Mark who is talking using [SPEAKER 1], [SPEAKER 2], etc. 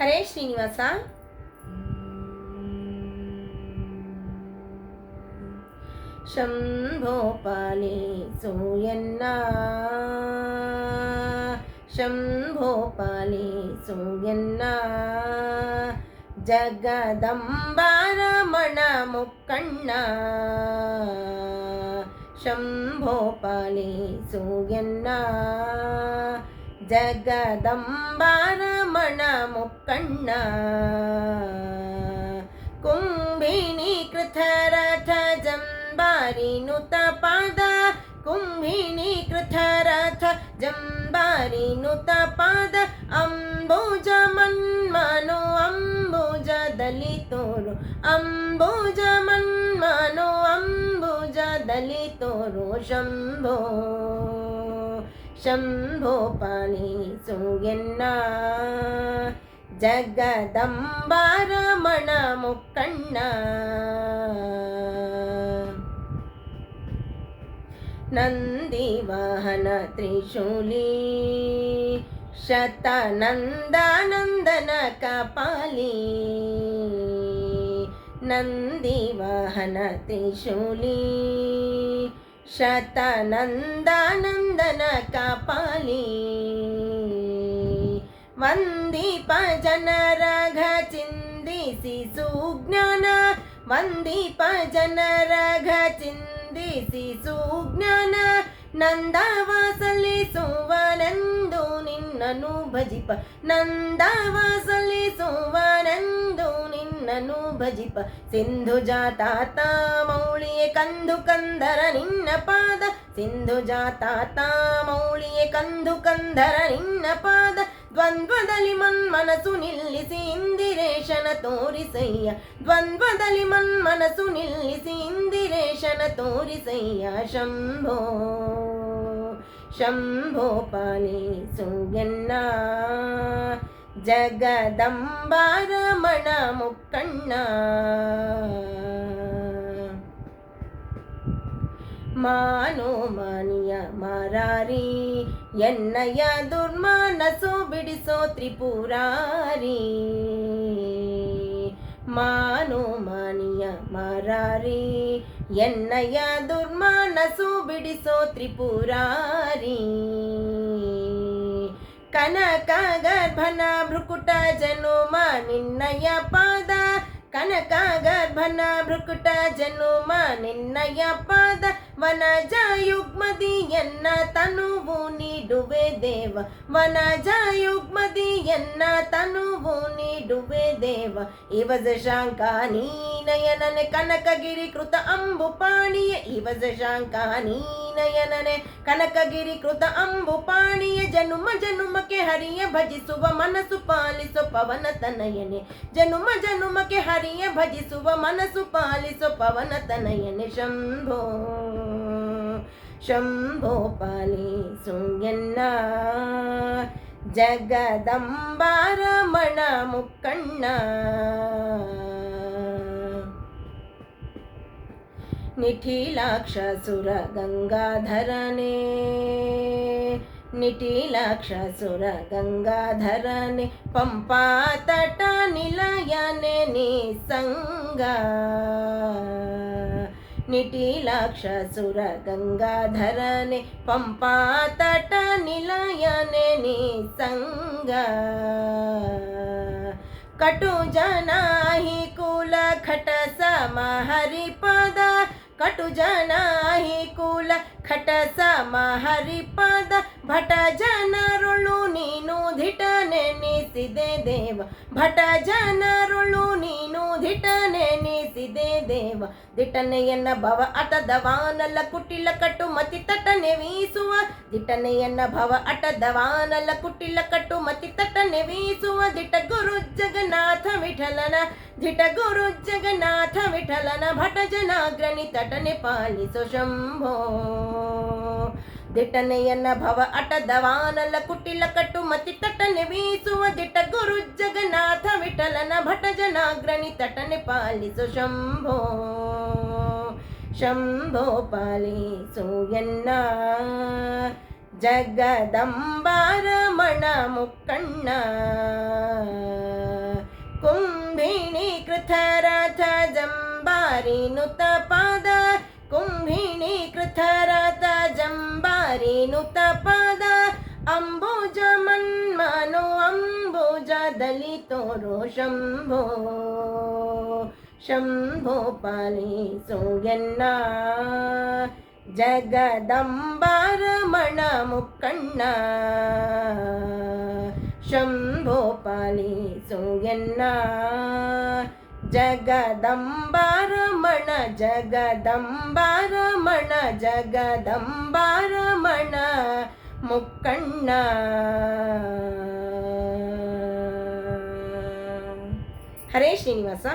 [SPEAKER 1] హరే శ్రీనివాస? శంభోపాలి సోయన్నా. శంభోపాలి సోయన్నా. జగదంబారమణ ముక్కಣ್ణ శంభోపాలి సోయన్నా. జగదంబారమణ ముక్కన్న కుంభిణి కృతరథ జంబారినుత పాద కుంభిణి కృతరథ జంబారినుత పాద అంబుజ మన్మను అంబుజ దళితోరు అంబుజ మన్మను అంబుజ దళితోరు శంభో శంభోపాలీసుయన్న జగదంబారమణ ముక్కన్న నందివాహన త్రిశూలీ శతనందానందన కపాలి నందివాహన త్రిశూలీ शतनन्दानन्दनकपाली। वन्दिपजनरघचिन्दिसि सुज्ञानं वन्दिपजनरघचिन्दिसि सुज्ञान। नन्दावासलि सुवानन्दोनि ನಿನ್ನನು ಭಜಿಪ. ನಂದವ ಸಲ್ಲಿಸುವನೆಂದು ನಿನ್ನನು ಭಜಿಪ. ಸಿಂಧು ಜಾತಾತ ಮೌಳಿಯೇ ಕಂದು ಕಂದರ ನಿನ್ನ ಪಾದ. ಸಿಂಧು ಜಾತಾತ ಮೌಳಿಯೇ ಕಂದು ಕಂದರ ನಿನ್ನ ಪಾದ. ದ್ವಂದ್ವದಲ್ಲಿ ಮನ್ಮನಸು ನಿಲ್ಲಿಸಿ ಇಂದಿರೇಶನ ತೋರಿಸಯ್ಯ. ದ್ವಂದ್ವದಲ್ಲಿ ಮನ್ಮನಸು ನಿಲ್ಲಿಸಿ ಇಂದಿರೇಶನ ತೋರಿಸಯ್ಯ. ಶಂಭೋ. ಶಂಭೋ ಪಾಲಿಸು ಎನ್ನ ಜಗದಂಬಾರಮಣ ಮುಕ್ಕಣ್ಣ ಮಾನೋ ಮಾನಿಯ ಮಾರಾರಿ ಎನ್ನಯ ದುರ್ಮಾನಸೋ ಬಿಡಿಸೋ ತ್ರಿಪುರಾರಿ ಮಾನೋ ಮಾನಿಯ ಮಾರಾರಿ, ಎನ್ನಯ್ಯ ದುರ್ಮಾನಸು ಬಿಡಿಸೋ ತ್ರಿಪುರಾರಿ. ಕನಕ ಗರ್ಭನ ಭ್ರುಕುಟ ಜನುಮ ನಿನ್ನಯ ಪಾದ. ಕನಕ ಗರ್ಭನ ಭ್ರುಕುಟ ಜನುಮ ನಿನ್ನಯ ಪಾದ. ವನಜ ಯುಗ್ಮದಿಯನ್ನ ತನುವು ನೀಡುವೆ ದೇವ. ವನಜ ಯುಗ್ಮದಿಯನ್ನ ತನುವು ನೀಡುವೆ ದೇವ. ಇವಜ ಶಾಂಕ ನೀನಯನನೆ ಕನಕಗಿರಿ ಕೃತ ಅಂಬು ಪಾಣಿಯ ಇವಜ ಶಾಂಕ ನೀನಯನನೆ ಕನಕಗಿರಿ ಕೃತ ಅಂಬು ಪಾಣಿಯ ಜನುಮ ಜನುಮಕ್ಕೆ ಹರಿಯ ಭಜಿಸುವ ಮನಸ್ಸು ಪಾಲಿಸೋ ಪವನ ತನಯನೆ. ಜನುಮ ಜನುಮಕ್ಕೆ ಹರಿಯ ಭಜಿಸುವ ಮನಸ್ಸು ಪಾಲಿಸೋ ಪವನ ತನಯನೆ. ಶಂಭೋ. శంభోపాలి శృంగన్న. జగదంబారమణ ముక్కಣ್ణ నిఖిలాక్షసుర గంగాధరనే నిటిలాక్షసుర గంగాధరని పంపాతట నిలయనే నీ సంగా నిటిలాక్షసుర గంగాధరనే పంపా తట నిలయనే నిసంగ కటు జనాహి కుల ఖట సమ హరిపద కటు జనాహి కుల ఖట సమ హరిపద ಭಟ ಜನರುಳು ನೀನು ಧಿಟ ನೆನೆಸಿದೆ ದೇವ. ಭಟ ಜನರುಳು ನೀನು ಧಿಟ ನೆನೆಸಿದೆ ದೇವ. ದಿಟನೆಯನ್ನ ಭವ ಅಟದವಾನಲ್ಲ ಕುಟಿಲ ಕಟ್ಟು ಮತಿ ತಟನೆ ವೀಸುವ. ದಿಟನೆಯನ್ನ ಭವ ಅಟದವಾನಲ್ಲ ಕುಟಿಲ ಕಟ್ಟು ಮತಿ ತಟನೆ ವೀಸುವ. ದಿಟ ಗುರು ಜಗನ್ನಾಥ ವಿಠಲನ, ದಿಟ ಗುರು ಜಗನ್ನಾಥ ವಿಠಲನ. ಭಟ ಜನಾಗ್ರಣಿ ತಟನೆ ಪಾಲಿಸು ಶಂಭೋ. ದಿಟನೆಯನ ಭವ ಅಟದವಾನಲ ಕುಟಿಲ ಕಟು ಮತಿ ತಟನೆ ವೀಸುವ ದಿಟ ಗುರು ಜಗನ್ನಾಥ ವಿಠಲನ ಭಟ ಜನಾಗ್ರಣಿ ತಟನೆ ಪಾಲಿಸು ಶಂಭೋ ಶಂಭೋ ಪಾಲಿಸು ಎನ್ನ ಜಗದಂಬಾರಮಣ ಮುಕ್ಕಣ್ಣ ಕುಂಭಿಣಿ ಕೃತ ರಥ ಜಂಬಾರಿ ನುತ ಪಾ ಜಂಬಾರಿನುತ ಪಾದ ಅಂಬುಜ ಮನ್ಮನು ಅಂಬುಜದಲ್ಲಿ ತೋರೋ ಶಂಭೋ ಶಂಭೋ ಪಾಲಿಸು ಎನ್ನ ಜಗದಂಬಾರಮಣ ಮುಕ್ಕಣ್ಣ ಶಂಭೋ ಪಾಲಿಸು ಎನ್ನ जगदम्बारमण जगदम्बारमण जगदम्बारमण मुक्कण्ण। हरे श्रीनिवास।